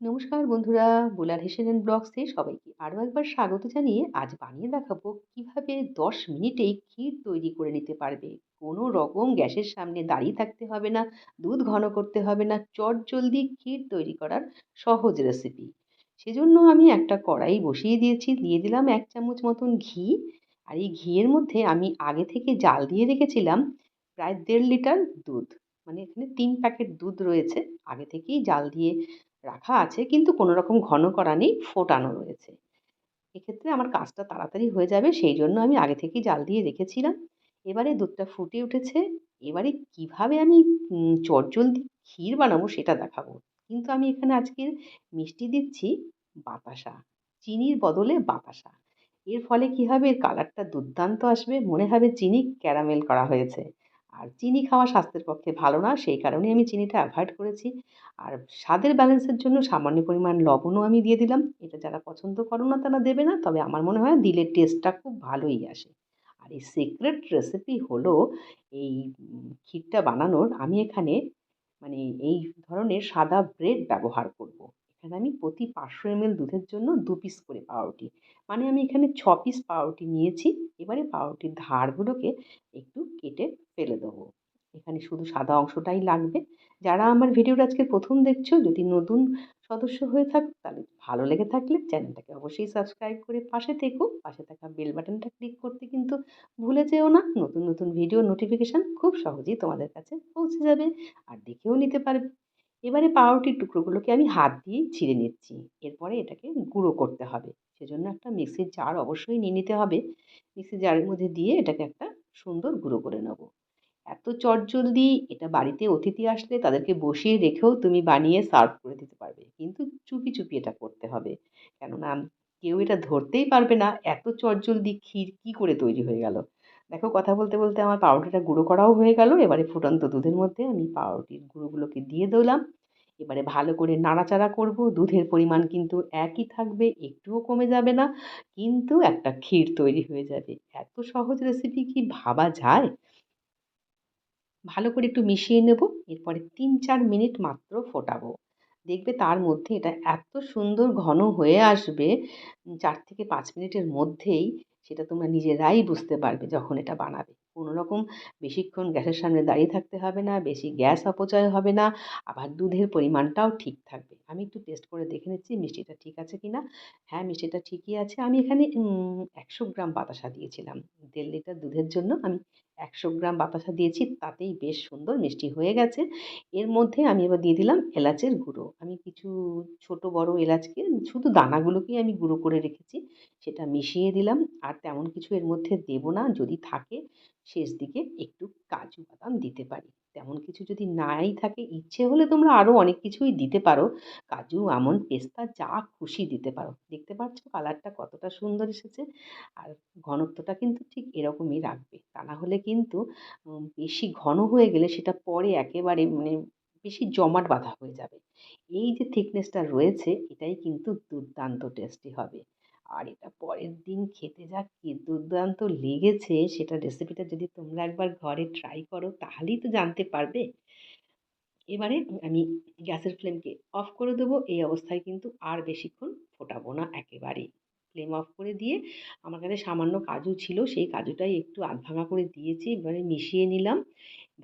নমস্কার বন্ধুরা, বুলার হেসেন ব্লগসে সবাইকে আরও একবার স্বাগত জানিয়ে আজ বানিয়ে দেখাবো কীভাবে দশ মিনিটেই ক্ষীর তৈরি করে নিতে পারবে। কোনো রকম গ্যাসের সামনে দাঁড়িয়ে থাকতে হবে না, দুধ ঘন করতে হবে না, চট জলদি ক্ষীর তৈরি করার সহজ রেসিপি সেজন্য আমি একটা কড়াই বসিয়ে দিয়েছি, দিয়ে দিলাম এক চামচ মতন ঘি। আর এই ঘিয়ের মধ্যে আমি আগে থেকে জাল দিয়ে রেখেছিলাম প্রায় দেড় লিটার দুধ। মানে এখানে তিন প্যাকেট দুধ রয়েছে, আগে থেকেই জাল দিয়ে রাখা আছে, কিন্তু কোনো রকম ঘন করা নেই, ফোটানো রয়েছে। এক্ষেত্রে আমার কাজটা তাড়াতাড়ি হয়ে যাবে, সেই জন্য আমি আগে থেকেই জাল দিয়ে রেখেছিলাম। এবারে দুধটা ফুটে উঠেছে, এবারে কীভাবে আমি চটজলদি ক্ষীর বানাবো সেটা দেখাবো। কিন্তু আমি এখানে আজকে মিষ্টি দিচ্ছি বাতাসা, চিনির বদলে বাতাসা। এর ফলে কী হবে? এর কালারটা দুর্দান্ত আসবে, মনে হবে চিনি ক্যারামেল করা হয়েছে। আর চিনি খাওয়া স্বাস্থ্যের পক্ষে ভালো না, সেই কারণে আমি চিনিটা অ্যাভয়েড করেছি। আর স্বাদের ব্যালেন্সের জন্য সামান্য পরিমাণ লবণও আমি দিয়ে দিলাম। এটা যারা পছন্দ করো না তারা দেবে না, তবে আমার মনে হয় দিলে টেস্টটা খুব ভালোই আসে। আর এই সিক্রেট রেসিপি হলো এই ক্ষীরটা বানানোর। আমি এখানে মানে এই ধরনের সাদা ব্রেড ব্যবহার করব। এখানে আমি প্রতি পাঁচশো এমএল দুধের জন্য দু পিস করে পাউরুটি। মানে আমি এখানে ছ পিস পাউরুটি নিয়েছি। এবারে পাউরুটির ধারগুলোকে একটু কেটে ফেলে দেবো। এখানে শুধু সাদা অংশটাই লাগবে। যারা আমার ভিডিওটা আজকে প্রথম দেখছ, যদি নতুন সদস্য হয়ে থাকো, তাহলে ভালো লেগে থাকলে চ্যানেলটাকে অবশ্যই সাবস্ক্রাইব করে পাশে থেকো। পাশে থাকা বেল বাটনটা ক্লিক করতে কিন্তু ভুলে যেও না। নতুন নতুন ভিডিও নোটিফিকেশান খুব সহজেই তোমাদের কাছে পৌঁছে যাবে। আর দেখেও নিতে পারবে। এবারে পাউরুটির টুকরোগুলোকে আমি হাত দিয়েই ছিঁড়ে নিচ্ছি। এরপরে এটাকে গুঁড়ো করতে হবে। সেজন্য একটা মিক্সির জার অবশ্যই নিয়ে নিতে হবে। মিক্সির জারের মধ্যে দিয়ে এটাকে একটা সুন্দর গুঁড়ো করে নেব। এত চটজলদি এটা বাড়িতে অতিথি আসলে তাদেরকে বসিয়ে রেখেও তুমি বানিয়ে সার্ভ করে দিতে পারবে। কিন্তু চুপি চুপি এটা করতে হবে। কেননা কেউ এটা ধরতেই পারবে না। এত চটজলদি ক্ষীর কী করে তৈরি হয়ে গেল? দেখো, কথা বলতে বলতে আমার পাউরুটিটা গুঁড়ো করাও হয়ে গেল। এবারে ফুটন্ত দুধের মধ্যে আমি পাউরুটির গুঁড়োগুলোকে দিয়ে দিলাম। এবারে ভালো করে নাড়াচাড়া করব। দুধের পরিমাণ কিন্তু একই থাকবে, একটুও কমে যাবে না, কিন্তু একটা ক্ষীর তৈরি হয়ে যাবে। এত সহজ রেসিপি কি ভাবা যায়? ভালো করে একটু মিশিয়ে নেব, এরপরে তিন চার মিনিট মাত্র ফোটাবো। দেখবে তার মধ্যে এটা এত সুন্দর ঘন হয়ে আসবে চার থেকে পাঁচ মিনিটের মধ্যেই সেটা তোমরা নিজেরাই বুঝতে পারবে যখন এটা বানাবে। কোনো রকম বেশিক্ষণ গ্যাসের সামনে দাঁড়িয়ে থাকতে হবে না, বেশি গ্যাস অপচয় হবে না, আবার দুধের পরিমাণটাও ঠিক থাকবে। আমি একটু টেস্ট করে দেখে নিচ্ছি মিষ্টিটা ঠিক আছে কি না হ্যাঁ মিষ্টিটা ঠিকই আছে। আমি এখানে একশো গ্রাম বাতাসা দিয়েছিলাম। দেড় লিটার দুধের জন্য আমি একশো গ্রাম বাতাসা দিয়েছি, তাতেই বেশ সুন্দর মিষ্টি হয়ে গেছে। এর মধ্যে আমি এবার দিয়ে দিলাম এলাচের গুঁড়ো। আমি কিছু ছোট বড় এলাচকে, শুধু দানাগুলোকেই আমি গুঁড়ো করে রেখেছি, সেটা মিশিয়ে দিলাম। আর তেমন কিছু এর মধ্যে দেব না, যদি থাকে, শেষ দিকে একটু কাজু বাদাম দিতে পারি। তেমন কিছু যদি নাই থাকে, ইচ্ছে হলে তোমরা আরও অনেক কিছুই দিতে পারো। কাজু আমন্ড পেস্তা, যা খুশি দিতে পারো। দেখতে পাচ্ছ কালারটা কতটা সুন্দর এসেছে? আর ঘনত্বটা কিন্তু ঠিক এরকমই রাখবে। তা না হলে কিন্তু বেশি ঘন হয়ে গেলে সেটা পরে একেবারে মানে বেশি জমাট বাঁধা হয়ে যাবে। এই যে থিকনেসটা রয়েছে, এটাই কিন্তু দুর্দান্ত টেস্টি হবে। আর এটা পরের দিন খেতে যা কি দুর্দান্ত লেগেছে সেটা রেসিপিটা যদি তোমরা একবার ঘরে ট্রাই করো তাহলেই তো জানতে পারবে। এবারে আমি গ্যাসের ফ্লেমকে অফ করে দেবো, এই অবস্থায় কিন্তু আর বেশিক্ষণ ফোটাবো না একেবারেই। ফ্লেম অফ করে দিয়ে আমার কাছে সামান্য কাজু ছিল, সেই কাজুটাই একটু আধ ভাঙা করে দিয়েছি, এবারে মিশিয়ে নিলাম।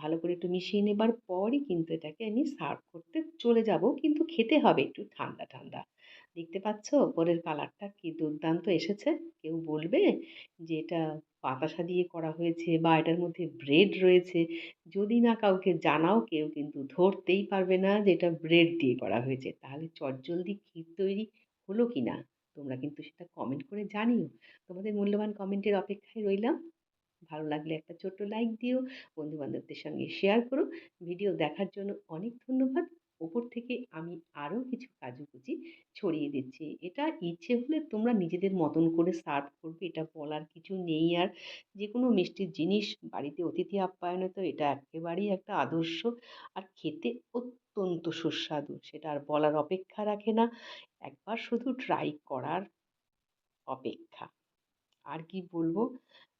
ভালো করে একটু মিশিয়ে নেবার পরই কিন্তু এটাকে আমি সার্ভ করতে চলে যাব, কিন্তু খেতে হবে একটু ঠান্ডা ঠান্ডা। দেখতে পাচ্ছ? ওপরের কালারটা কি দুর্দান্ত এসেছে? কেউ বলবে যে এটা বাতাসা দিয়ে করা হয়েছে বা এটার মধ্যে ব্রেড রয়েছে। যদি না কাউকে জানাও, কেউ কিন্তু ধরতেই পারবে না যে এটা ব্রেড দিয়ে করা হয়েছে। তাহলে চটজলদি ক্ষীর তৈরি হলো কি না তোমরা কিন্তু সেটা কমেন্ট করে জানিও। তোমাদের মূল্যবান কমেন্টের অপেক্ষায় রইলাম। ভালো লাগলে একটা ছোট্ট লাইক দিও, বন্ধুবান্ধবদের সঙ্গে শেয়ার করো। ভিডিও দেখার জন্য অনেক ধন্যবাদ। ওপর থেকে আমি আরও কিছু কাজু কুচি ছড়িয়ে দিচ্ছি। এটা ইচ্ছে হলে তোমরা নিজেদের মতন করে সার্ভ করবে, এটা বলার কিছু নেই। আর যে কোনো মিষ্টির জিনিস, বাড়িতে অতিথি আপ্যায়নে তো এটা একেবারেই একটা আদর্শ। আর খেতে অত্যন্ত সুস্বাদু, সেটা আর বলার অপেক্ষা রাখে না। একবার শুধু ট্রাই করার অপেক্ষা। আর কি বলব?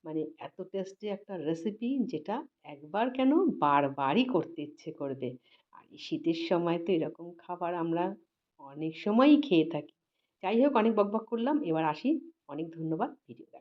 মানে এত টেস্টি একটা রেসিপি যেটা একবার কেন বারবারই করতে ইচ্ছে করবে। আর এই শীতের সময় তো এরকম খাবার আমরা অনেক সময়ই খেয়ে থাকি। যাই হোক, অনেক বকবক করলাম। এবার আসি। অনেক ধন্যবাদ। ভিডিও